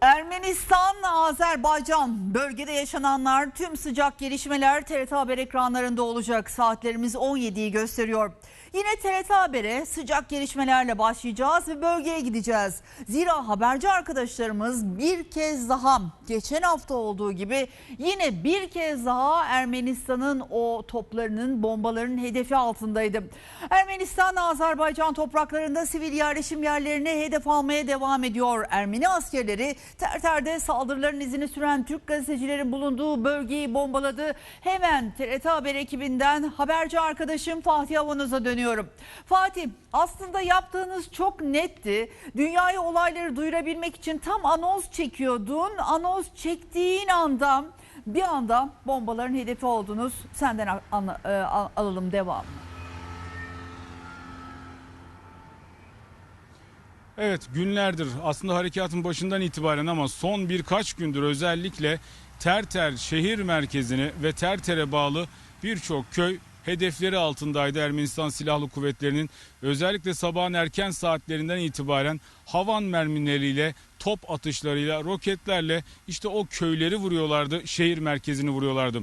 Ermenistan, Azerbaycan bölgede yaşananlar tüm sıcak gelişmeler TRT Haber ekranlarında olacak. Saatlerimiz 17'yi gösteriyor. Yine TRT Haber'e sıcak gelişmelerle başlayacağız ve bölgeye gideceğiz. Zira haberci arkadaşlarımız bir kez daha geçen hafta olduğu gibi yine bir kez daha Ermenistan'ın o toplarının bombaların hedefi altındaydı. Ermenistan Azerbaycan topraklarında sivil yerleşim yerlerini hedef almaya devam ediyor. Ermeni askerleri Terter'de saldırıların izini süren Türk gazetecilerin bulunduğu bölgeyi bombaladı. Hemen TRT Haber ekibinden haberci arkadaşım Fatih Avanoz'a dönüyorum. Fatih aslında yaptığınız çok netti. Dünyaya olayları duyurabilmek için tam anons çekiyordun. Anons çektiğin anda bir anda bombaların hedefi oldunuz. Senden e, al- alalım devam. Evet günlerdir aslında harekatın başından itibaren ama son birkaç gündür özellikle Terter şehir merkezini ve Terter'e bağlı birçok köy hedefleri altındaydı Ermenistan Silahlı Kuvvetleri'nin. Özellikle sabahın erken saatlerinden itibaren havan mermileriyle, top atışlarıyla, roketlerle işte o köyleri vuruyorlardı, şehir merkezini vuruyorlardı.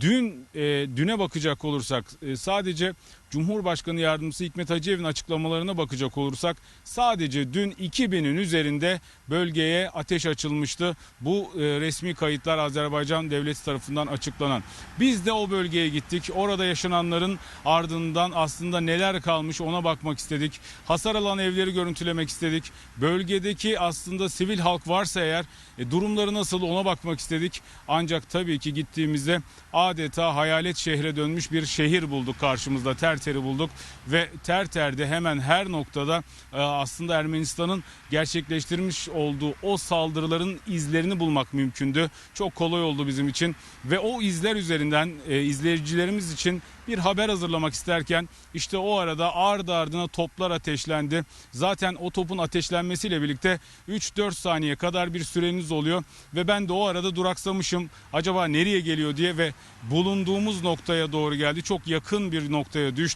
Dün e, düne bakacak olursak e, sadece Cumhurbaşkanı Yardımcısı Hikmet Hacıev'in açıklamalarına bakacak olursak sadece dün 2000'in üzerinde bölgeye ateş açılmıştı. Bu e, resmi kayıtlar Azerbaycan devleti tarafından açıklanan. Biz de o bölgeye gittik. Orada yaşananların ardından aslında neler kalmış ona bakmak istedik. Hasar alan evleri görüntülemek istedik. Bölgedeki aslında sivil halk varsa eğer e, durumları nasıl ona bakmak istedik. Ancak tabii ki gittiğimizde adeta hayalet şehre dönmüş bir şehir bulduk karşımızda. Terter'i bulduk ve Terter'de hemen her noktada e, aslında Ermenistan'ın gerçekleştirmiş olduğu o saldırıların izlerini bulmak mümkündü. Çok kolay oldu bizim için ve o izler üzerinden e, izleyicilerimiz için bir haber hazırlamak isterken işte o arada ardı ardına toplar ateşlendi. Zaten o topun ateşlenmesiyle birlikte 3-4 saniye kadar bir süreniz oluyor ve ben de o arada duraksamışım. Acaba nereye geliyor diye ve bulunduğumuz noktaya doğru geldi. Çok yakın bir noktaya düştü.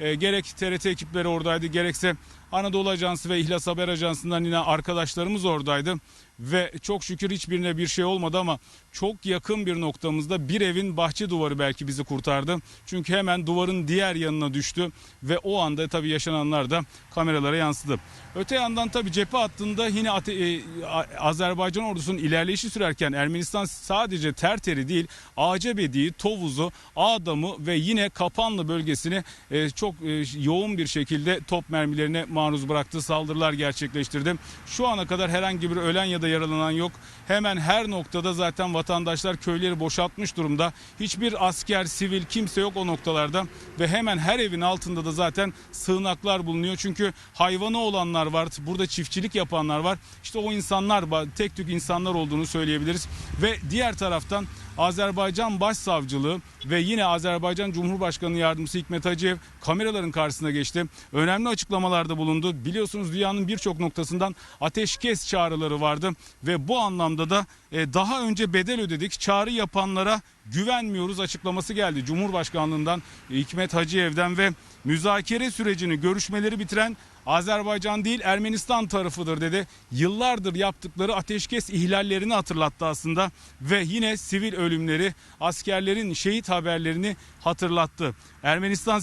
E, gerek TRT ekipleri oradaydı gerekse Anadolu Ajansı ve İhlas Haber Ajansı'ndan yine arkadaşlarımız oradaydı. Ve çok şükür hiçbirine bir şey olmadı ama çok yakın bir noktamızda bir evin bahçe duvarı belki bizi kurtardı. Çünkü hemen duvarın diğer yanına düştü ve o anda tabii yaşananlar da kameralara yansıdı. Öte yandan tabii cephe hattında yine ate- e, Azerbaycan ordusunun ilerleyişi sürerken Ermenistan sadece Terter'i değil Acebedi'yi, Tovuz'u, Ağdam'ı ve yine Kapanlı bölgesini e, çok e, yoğun bir şekilde top mermilerine maruz bıraktı. Saldırılar gerçekleştirdi. Şu ana kadar herhangi bir ölen ya da yaralanan yok. Hemen her noktada zaten vatandaşlar köyleri boşaltmış durumda. Hiçbir asker, sivil kimse yok o noktalarda ve hemen her evin altında da zaten sığınaklar bulunuyor. Çünkü hayvanı olanlar var, burada çiftçilik yapanlar var. İşte o insanlar tek tük insanlar olduğunu söyleyebiliriz. Ve diğer taraftan Azerbaycan Başsavcılığı ve yine Azerbaycan Cumhurbaşkanı Yardımcısı Hikmet Hacıyev kameraların karşısına geçti. Önemli açıklamalarda bulundu. Biliyorsunuz dünyanın birçok noktasından ateşkes çağrıları vardı ve bu anlamda da e, daha önce bedel ödedik. Çağrı yapanlara güvenmiyoruz açıklaması geldi. Cumhurbaşkanlığından Hikmet Hacıyev'den ve müzakere sürecini görüşmeleri bitiren Azerbaycan değil Ermenistan tarafıdır dedi. Yıllardır yaptıkları ateşkes ihlallerini hatırlattı aslında ve yine sivil ölümleri, askerlerin şehit haberlerini hatırlattı. Ermenistan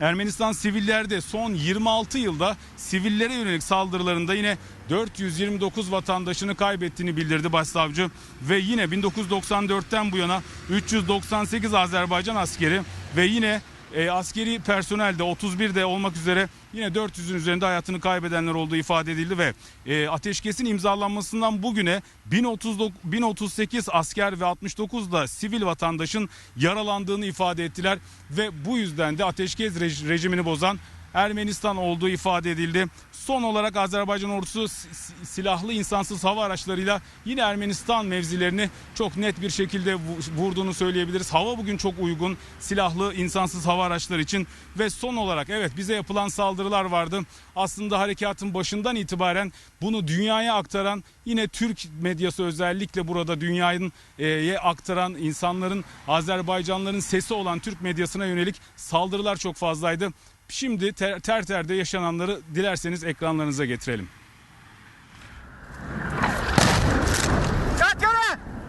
Ermenistan sivillerde son 26 yılda sivillere yönelik saldırılarında yine 429 vatandaşını kaybettiğini bildirdi başsavcı. Ve yine 1994'ten bu yana 398 Azerbaycan askeri ve yine e, askeri personelde 31 de olmak üzere yine 400'ün üzerinde hayatını kaybedenler olduğu ifade edildi ve e, ateşkesin imzalanmasından bugüne 1039 1038 asker ve 69 da sivil vatandaşın yaralandığını ifade ettiler ve bu yüzden de ateşkes rej- rejimini bozan Ermenistan olduğu ifade edildi. Son olarak Azerbaycan ordusu si- si- silahlı insansız hava araçlarıyla yine Ermenistan mevzilerini çok net bir şekilde vu- vurduğunu söyleyebiliriz. Hava bugün çok uygun silahlı insansız hava araçları için ve son olarak evet bize yapılan saldırılar vardı. Aslında harekatın başından itibaren bunu dünyaya aktaran yine Türk medyası özellikle burada dünyayı e, aktaran insanların Azerbaycanların sesi olan Türk medyasına yönelik saldırılar çok fazlaydı. Şimdi ter, Terter'de yaşananları dilerseniz ekranlarınıza getirelim.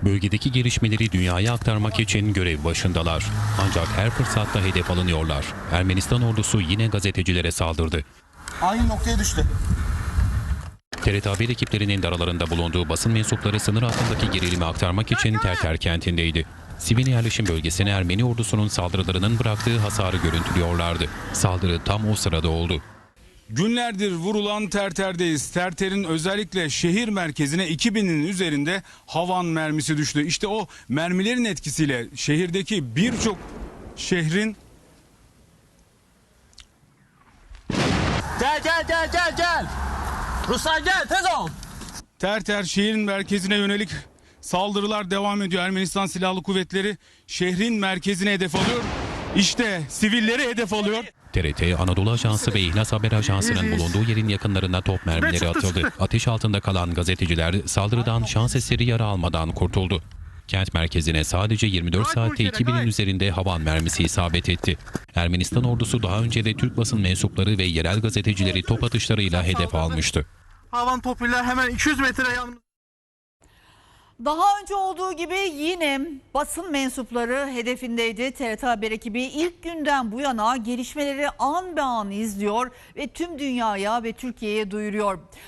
Bölgedeki gelişmeleri dünyaya aktarmak için görev başındalar. Ancak her fırsatta hedef alınıyorlar. Ermenistan ordusu yine gazetecilere saldırdı. Aynı noktaya düştü. TRT Haber ekiplerinin de aralarında bulunduğu basın mensupları sınır hattındaki gerilimi aktarmak için Terter kentindeydi. Sivil yerleşim bölgesine Ermeni ordusunun saldırılarının bıraktığı hasarı görüntülüyorlardı. Saldırı tam o sırada oldu. Günlerdir vurulan Terter'deyiz. Terter'in özellikle şehir merkezine 2000'in üzerinde havan mermisi düştü. İşte o mermilerin etkisiyle şehirdeki birçok şehrin Gel gel gel gel gel. Ruslar gel tez ol. Terter şehrin merkezine yönelik saldırılar devam ediyor. Ermenistan Silahlı Kuvvetleri şehrin merkezine hedef alıyor. İşte sivilleri hedef alıyor. TRT, Anadolu Ajansı ve İhlas Haber Ajansı'nın bulunduğu yerin yakınlarına top mermileri atıldı. Ateş altında kalan gazeteciler saldırıdan şans eseri yara almadan kurtuldu. Kent merkezine sadece 24 saatte 2000'in üzerinde havan mermisi isabet etti. Ermenistan ordusu daha önce de Türk basın mensupları ve yerel gazetecileri top atışlarıyla hedef almıştı. Havan topuyla hemen 200 metre yanımızda. Daha önce olduğu gibi yine basın mensupları hedefindeydi. TRT Haber ekibi ilk günden bu yana gelişmeleri an be an izliyor ve tüm dünyaya ve Türkiye'ye duyuruyor.